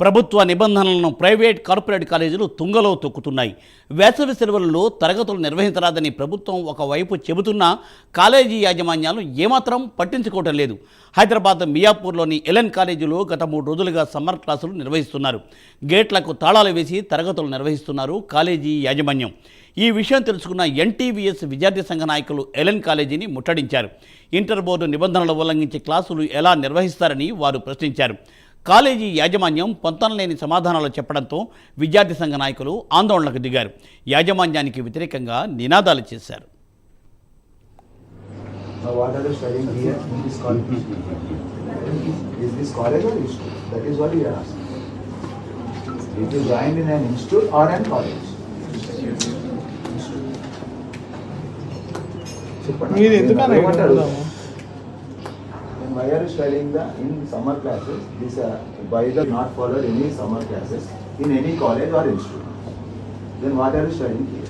ప్రభుత్వ నిబంధనలను private corporate కాలేజీలు తుంగలో తొక్కుతున్నాయి. వేసవి సెలవులలో తరగతులు నిర్వహించరాదని ప్రభుత్వం ఒకవైపు చెబుతున్నా కాలేజీ యాజమాన్యాలు ఏమాత్రం పట్టించుకోవటం లేదు. హైదరాబాద్ మియాపూర్లోని ఎలెన్ కాలేజీలో గత మూడు రోజులుగా సమ్మర్ క్లాసులు నిర్వహిస్తున్నారు. గేట్లకు తాళాలు వేసి తరగతులు నిర్వహిస్తున్నారు కాలేజీ యాజమాన్యం. ఈ విషయం తెలుసుకున్న ఎన్టీవీఎస్ విద్యార్థి సంఘ నాయకులు ఎలెన్ కాలేజీని ముట్టడించారు. ఇంటర్ బోర్డు నిబంధనలు ఉల్లంఘించి క్లాసులు ఎలా నిర్వహిస్తారని వారు ప్రశ్నించారు. కాలేజీ యాజమాన్యం పొంతన లేని సమాధానాలు చెప్పడంతో విద్యార్థి సంఘ నాయకులు ఆందోళనకు దిగారు. యాజమాన్యానికి వ్యతిరేకంగా నినాదాలు చేశారు. మీరు ఎందుకన్నా నేను ఏమంటారు? అడుగుదాము? Then why are you studying the, in summer classes, this, uh, why the not followed any summer classes in any college or institute? Then what are you studying here?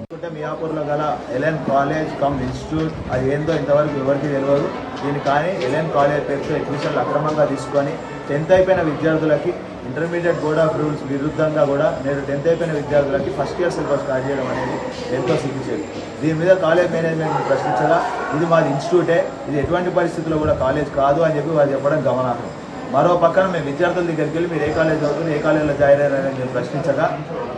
అనుకుంటే మియాపూర్లో గల ఎలెన్ కాలేజ్ కమ్ ఇన్స్టిట్యూట్ అది ఏందో ఇంతవరకు ఎవరికి తెలియదు దీని కానీ Ellen college పేరుతో అడ్మిషన్లు అక్రమంగా తీసుకొని టెన్త్ అయిపోయిన విద్యార్థులకి ఇంటర్మీడియట్ బోర్డ్ ఆఫ్ రూల్స్ విరుద్ధంగా కూడా నేను టెన్త్ అయిపోయిన విద్యార్థులకి ఫస్ట్ ఇయర్ సిలబస్ స్టార్ట్ చేయడం అనేది ఎంతో సిగ్గుచేది దీని మీద కాలేజ్ మేనేజ్మెంట్ ప్రశ్నించగా ఇది మాది ఇన్స్టిట్యూటే ఇది ఎటువంటి పరిస్థితుల్లో కూడా కాలేజ్ కాదు అని చెప్పి వారు చెప్పడం గమనార్హం. మరో పక్కన మేము విద్యార్థుల దగ్గరికి వెళ్ళి మీరు ఏ కాలేజ్ చదువుతున్నారు ఏ కాలేజీలో జాయిన్ అయ్యారని మేము ప్రశ్నించగా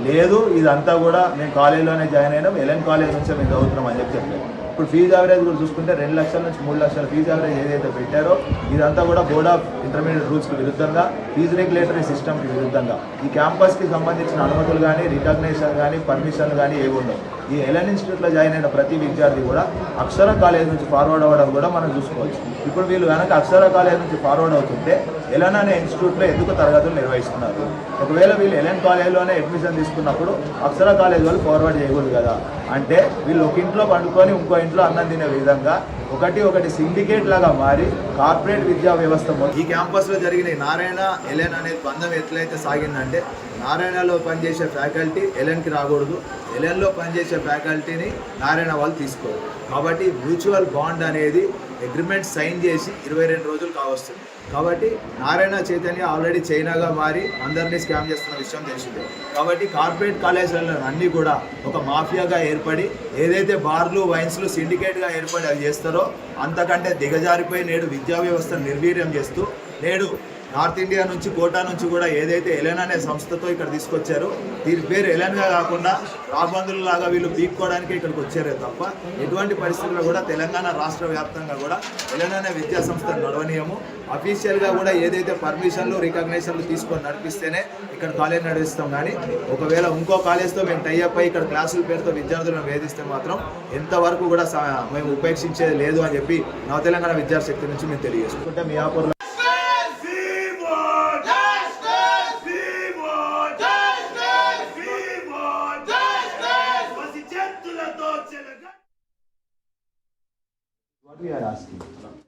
లేదు ఇదంతా కూడా మేము కాలేజీలోనే జాయిన్ అయినాం ఎలెన్ కాలేజ్ నుంచే మేము చదువుతున్నాం అని చెప్పి చెప్పారు. ఇప్పుడు ఫీజు యావరేజ్ కూడా చూసుకుంటే రెండు లక్షల నుంచి మూడు లక్షల ఫీజు యావరేజ్ ఏదైతే పెట్టారో ఇదంతా కూడా బోర్డ్ ఆఫ్ ఇంటర్మీడియట్ రూల్స్కి విరుద్ధంగా ఫీజు రెగ్యులేటరీ సిస్టమ్కి విరుద్ధంగా. ఈ క్యాంపస్కి సంబంధించిన అనుమతులు కానీ రికగ్నేషన్ కానీ పర్మిషన్లు కానీ ఏవి ఉండవు. ఈ ఎలన్ ఇన్స్టిట్యూట్లో జాయిన్ అయిన ప్రతి విద్యార్థి కూడా అక్షర కాలేజ్ నుంచి ఫార్వర్డ్ అవ్వడం కూడా మనం చూసుకోవచ్చు. ఇప్పుడు వీళ్ళు కనుక అక్షర కాలేజ్ నుంచి ఫార్వర్డ్ అవుతుంటే ఎలన్ అనే ఇన్స్టిట్యూట్లో ఎందుకు తరగతులు నిర్వహిస్తున్నారు? ఒకవేళ వీళ్ళు ఎలెన్ కాలేజ్లోనే అడ్మిషన్ తీసుకున్నప్పుడు అక్షర కాలేజ్ వాళ్ళు ఫార్వర్డ్ చేయకూడదు కదా. అంటే వీళ్ళు ఒక ఇంట్లో పండుకొని ఇంకో ఇంట్లో అన్నం తినే విధంగా ఒకటి ఒకటి సిండికేట్ లాగా మారి కార్పొరేట్ విద్యా వ్యవస్థ ఈ క్యాంపస్లో జరిగిన నారాయణ ఎలెన్ అనే బంధం ఎట్లయితే సాగిందంటే నారాయణలో పనిచేసే ఫ్యాకల్టీ ఎలెన్కి రాకూడదు. ఎలెన్లో పనిచేసే ఫ్యాకల్టీని నారాయణ వాళ్ళు తీసుకోరు. కాబట్టి మ్యూచువల్ బాండ్ అనేది అగ్రిమెంట్ సైన్ చేసి ఇరవై రెండు రోజులు కావస్తుంది. కాబట్టి నారాయణ చైతన్య ఆల్రెడీ చైనాగా మారి అందరినీ స్కామ్ చేస్తున్న విషయం తెలిసిందే. కాబట్టి కార్పొరేట్ కాలేజీలలో అన్నీ కూడా ఒక మాఫియాగా ఏర్పడి ఏదైతే బార్లు వైన్స్లు సిండికేట్గా ఏర్పడి అవి చేస్తారో అంతకంటే దిగజారిపోయి నేడు విద్యా వ్యవస్థను నిర్వీర్యం చేస్తూ నేడు నార్త్ ఇండియా నుంచి కోటా నుంచి కూడా ఏదైతే ఎలెన్ అనే సంస్థతో ఇక్కడ తీసుకొచ్చారో దీని పేరు ఎలెన్గా కాకుండా రాబందులు లాగా వీళ్ళు పీక్కోవడానికి ఇక్కడికి వచ్చారే తప్ప ఎటువంటి పరిస్థితుల్లో కూడా తెలంగాణ రాష్ట్ర వ్యాప్తంగా కూడా ఎలెన్ అనే విద్యా సంస్థ నడవనీయము. అఫీషియల్గా కూడా ఏదైతే పర్మిషన్లు రికగ్నేషన్లు తీసుకొని నడిపిస్తేనే ఇక్కడ కాలేజ్ నడిపిస్తాం. కానీ ఒకవేళ ఇంకో కాలేజ్తో మేము టైఅప్ అయ్యి ఇక్కడ క్లాసుల పేరుతో విద్యార్థులను వేధిస్తే మాత్రం ఎంతవరకు కూడా మేము ఉపేక్షించేది లేదు అని చెప్పి నా తెలంగాణ విద్యాశక్తి నుంచి మేము తెలియజేసుకుంటే మియాపూర్లో we are asking.